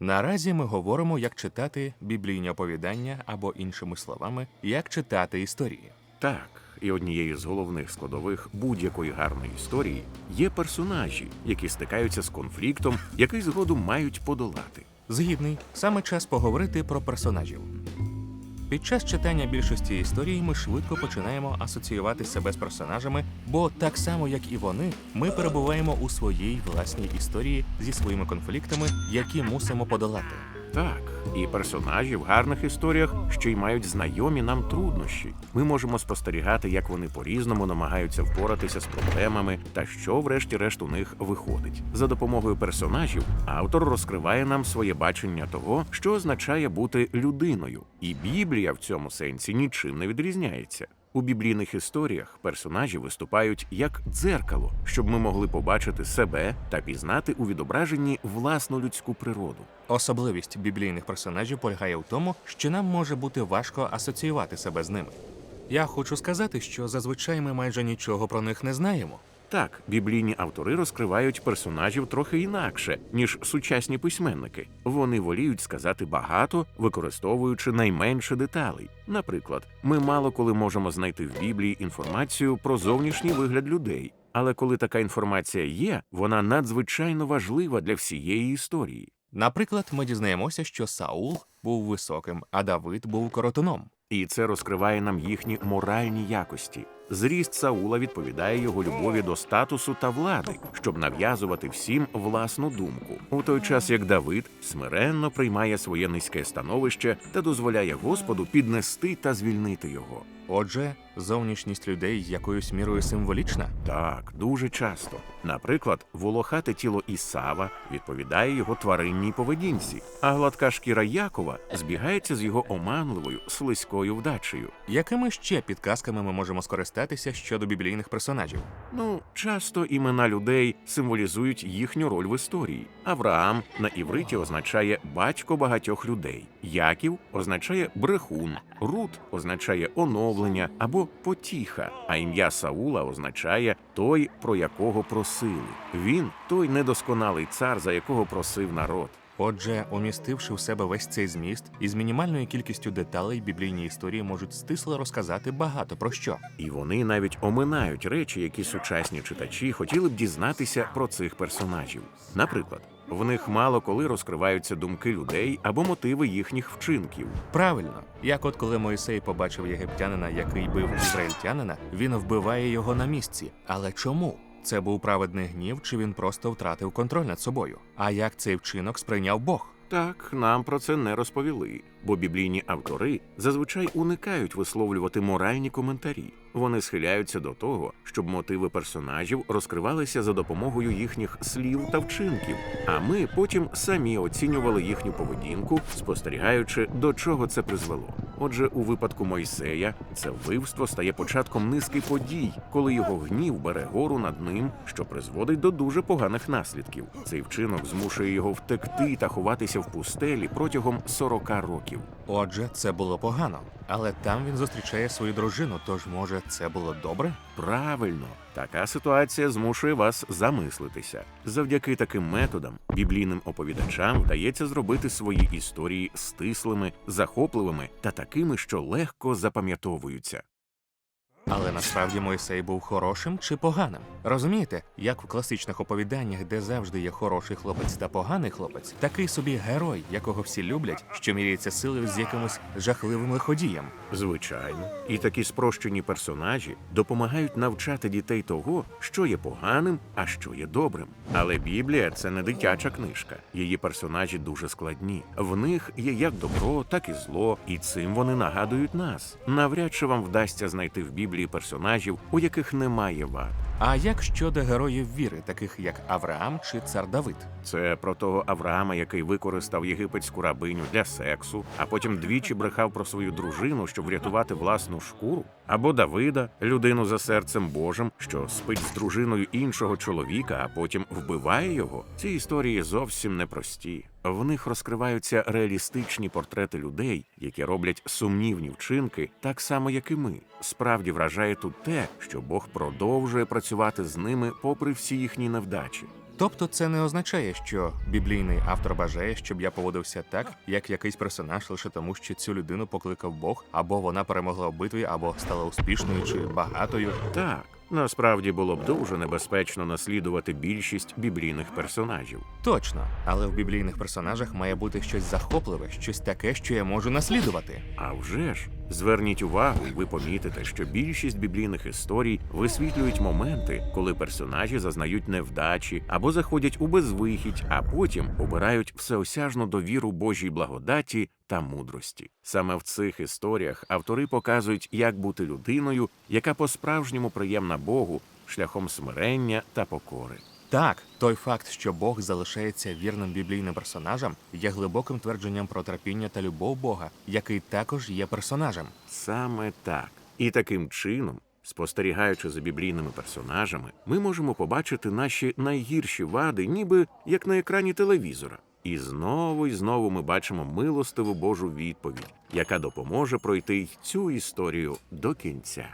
Наразі ми говоримо, як читати біблійні оповідання або, іншими словами, як читати історії. Так, і однією з головних складових будь-якої гарної історії є персонажі, які стикаються з конфліктом, який згодом мають подолати. Згідний, саме час поговорити про персонажів. Під час читання більшості історій ми швидко починаємо асоціювати себе з персонажами, бо так само як і вони, ми перебуваємо у своїй власній історії зі своїми конфліктами, які мусимо подолати. Так, і персонажі в гарних історіях ще й мають знайомі нам труднощі. Ми можемо спостерігати, як вони по-різному намагаються впоратися з проблемами та що, врешті-решт, у них виходить. За допомогою персонажів автор розкриває нам своє бачення того, що означає бути людиною. І Біблія в цьому сенсі нічим не відрізняється. У біблійних історіях персонажі виступають як дзеркало, щоб ми могли побачити себе та пізнати у відображенні власну людську природу. Особливість біблійних персонажів полягає в тому, що нам може бути важко асоціювати себе з ними. Я хочу сказати, що зазвичай ми майже нічого про них не знаємо. Так, біблійні автори розкривають персонажів трохи інакше, ніж сучасні письменники. Вони воліють сказати багато, використовуючи найменше деталей. Наприклад, ми мало коли можемо знайти в Біблії інформацію про зовнішній вигляд людей. Але коли така інформація є, вона надзвичайно важлива для всієї історії. Наприклад, ми дізнаємося, що Саул був високим, а Давид був коротуном. І це розкриває нам їхні моральні якості. Зріст Саула відповідає його любові до статусу та влади, щоб нав'язувати всім власну думку. У той час як Давид смиренно приймає своє низьке становище та дозволяє Господу піднести та звільнити його. Отже, зовнішність людей якоюсь мірою символічна. Так, дуже часто. Наприклад, волохате тіло Ісава відповідає його тваринній поведінці, а гладка шкіра Якова збігається з його оманливою слизькою вдачею. Якими ще підказками ми можемо скористатися щодо біблійних персонажів? Ну, часто імена людей символізують їхню роль в історії. Авраам на івриті означає батько багатьох людей. Яків означає брехун, Рут означає оновлення або потіха, а ім'я Саула означає той, про якого просили. Він той недосконалий цар, за якого просив народ. Отже, умістивши в себе весь цей зміст, із мінімальною кількістю деталей біблійні історії можуть стисло розказати багато про що. І вони навіть оминають речі, які сучасні читачі хотіли б дізнатися про цих персонажів. Наприклад, в них мало коли розкриваються думки людей або мотиви їхніх вчинків. Правильно, як от коли Мойсей побачив єгиптянина, який бив ізраїльтянина, він вбиває його на місці. Але чому? Це був праведний гнів, чи він просто втратив контроль над собою? А як цей вчинок сприйняв Бог? Так, нам про це не розповіли, бо біблійні автори зазвичай уникають висловлювати моральні коментарі. Вони схиляються до того, щоб мотиви персонажів розкривалися за допомогою їхніх слів та вчинків, а ми потім самі оцінювали їхню поведінку, спостерігаючи, до чого це призвело. Отже, у випадку Мойсея це вбивство стає початком низки подій, коли його гнів бере гору над ним, що призводить до дуже поганих наслідків. Цей вчинок змушує його втекти та ховатися в пустелі протягом 40 років. Отже, це було погано. Але там він зустрічає свою дружину, тож може це було добре? Правильно, така ситуація змушує вас замислитися. Завдяки таким методам біблійним оповідачам вдається зробити свої історії стислими, захопливими та такими, що легко запам'ятовуються. Але насправді Мойсей був хорошим чи поганим. Розумієте, як в класичних оповіданнях, де завжди є хороший хлопець та поганий хлопець, такий собі герой, якого всі люблять, що міряється силою з якимось жахливим лиходієм. Звичайно, і такі спрощені персонажі допомагають навчати дітей того, що є поганим, а що є добрим. Але Біблія це не дитяча книжка. Її персонажі дуже складні. В них є як добро, так і зло, і цим вони нагадують нас. Навряд чи вам вдасться знайти в Біблії персонажів, у яких немає вад. А як щодо героїв віри, таких як Авраам чи цар Давид? Це про того Авраама, який використав єгипетську рабиню для сексу, а потім двічі брехав про свою дружину, щоб врятувати власну шкуру. Або Давида, людину за серцем Божим, що спить з дружиною іншого чоловіка, а потім вбиває його. Ці історії зовсім непрості. В них розкриваються реалістичні портрети людей, які роблять сумнівні вчинки, так само як і ми. Справді вражає тут те, що Бог продовжує працювати з ними попри всі їхні невдачі. Тобто це не означає, що біблійний автор бажає, щоб я поводився так, як якийсь персонаж лише тому, що цю людину покликав Бог, або вона перемогла в битві, або стала успішною чи багатою. Так, насправді було б дуже небезпечно наслідувати більшість біблійних персонажів. Точно, але в біблійних персонажах має бути щось захопливе, щось таке, що я можу наслідувати. А вже ж, зверніть увагу, ви помітите, що більшість біблійних історій висвітлюють моменти, коли персонажі зазнають невдачі або заходять у безвихідь, а потім обирають всеосяжну довіру Божій благодаті та мудрості. Саме в цих історіях автори показують, як бути людиною, яка по-справжньому приємна Богу шляхом смирення та покори. Так, той факт, що Бог залишається вірним біблійним персонажам, є глибоким твердженням про терпіння та любов Бога, який також є персонажем. Саме так. І таким чином, спостерігаючи за біблійними персонажами, ми можемо побачити наші найгірші вади, ніби як на екрані телевізора. І знову і знову ми бачимо милостиву Божу відповідь, яка допоможе пройти й цю історію до кінця.